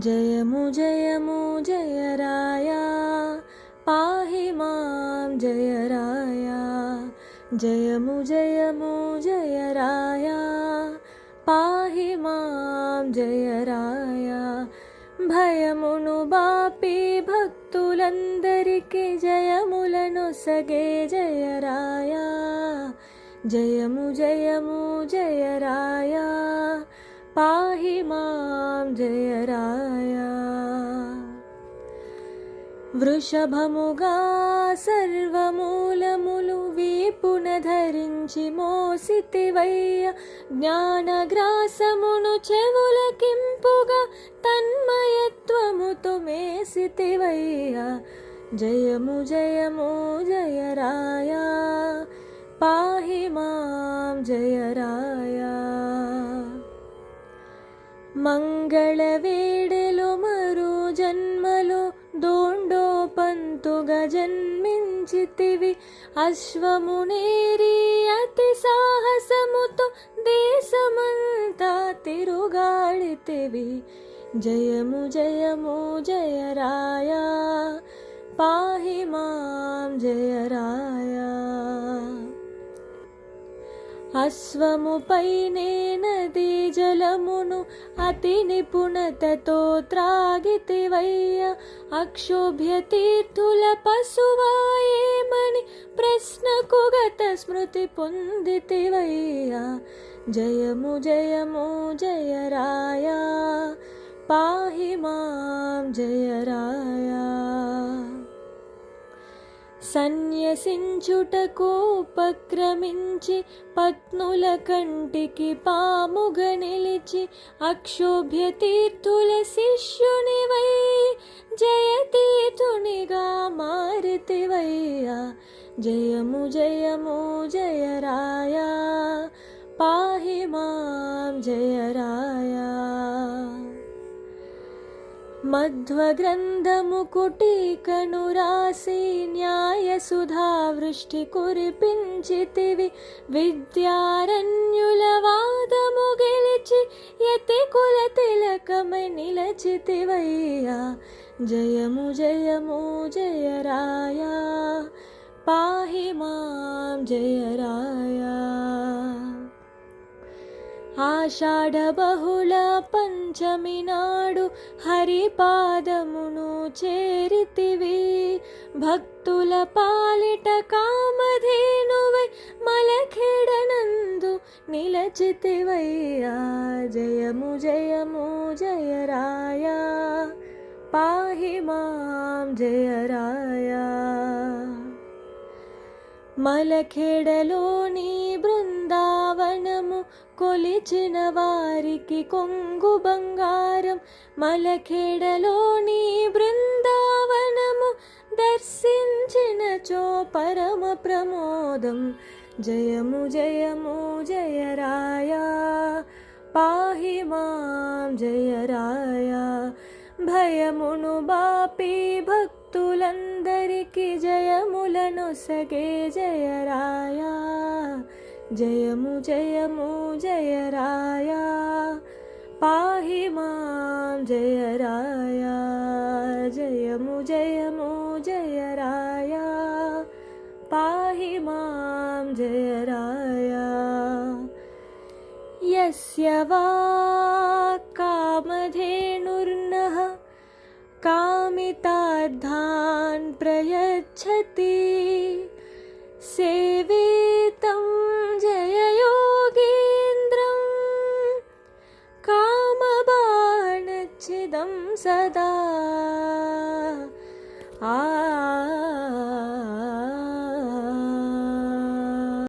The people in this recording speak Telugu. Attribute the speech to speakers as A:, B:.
A: జయము జయము జయ రాయ పాహి మాం జయ రాయ జయము జయము జయ రాయ పాహి మాం జయ రాయ భయమును బాపి భక్తులందరికీ జయములను సగే జయ రాయ జయము జయము జయ రాయ పాహి మాం జయ వృషభముగా సర్వమూలములు వీపున ధరించి మోసితివయ్య జ్ఞానగ్రాసమును చెవులకింపుగా తన్మయత్వముతో మేసితివయ్య జయము జయము జయరాయ పాహి మాం జయరాయా। రాయ మంగళ వేడెలు మరు జన్మలో దోండో పంతుగా జన్మించితివి అశ్వమునేరి అతి సాహసముతో దేశమంతా తిరుగాడితివి జయము జయము జయ రాయ పాహి మాం జయ రాయ అశ్వముపైనే నదీ జలమును అతి నిపుణతతో త్రాగితివయ్య. అక్షోభ్య తీర్థుల పశువాయేమని ప్రశ్నకు గత స్మృతి పొందితివయ్య. జయము జయము జయరాయ పాహి మాం జయరా సన్యసించుటకు ఉపక్రమించి పత్నుల కంటికి పాముగ నిలిచి అక్షోభ్య తీర్థుల శిష్యునివై జయతీర్థునిగా మారితివయ్యా. జయము జయము జయరాయ పాహి మాం జయరాయ మధ్వగ్రంథము కుటీకను రాసి సుధావృష్టి కురిపించితివి. విద్యారణ్యుల వాదము గెలిచి యతి కుల తిలకమై నిలచితివయ్యా. జయము జయము జయరాయ పాహి మాం జయరాయ ఆషాఢ బహుళ పంచమి నాడు హరిపాదమును చేరితివి. భక్తి భక్తుల పాలిట కామధేనువై మలఖేడనందు నిలచితివయ్యా జయము జయము జయరాయ పాహి మాం జయ రాయ. మలఖేడలోని బృందావనము కొలిచిన వారికి కొంగు బంగారం. మలఖేడలోని బృందా పరమ ప్రమోదం జయము జయము జయ రాయ పాహి మాం జయ రాయ భయమును బాపి భక్తులందరికీ జయములను సగే జయ రాయ జయము జయము జయ రాయ పాహి మాం జయ రాయ జయము జయము जराया। यस्य वा कामधेनुर्नः कामितार्थान् प्रयच्छति। सेवेतं जययोगेन्द्रं कामबाणच्छिदं सदा। आ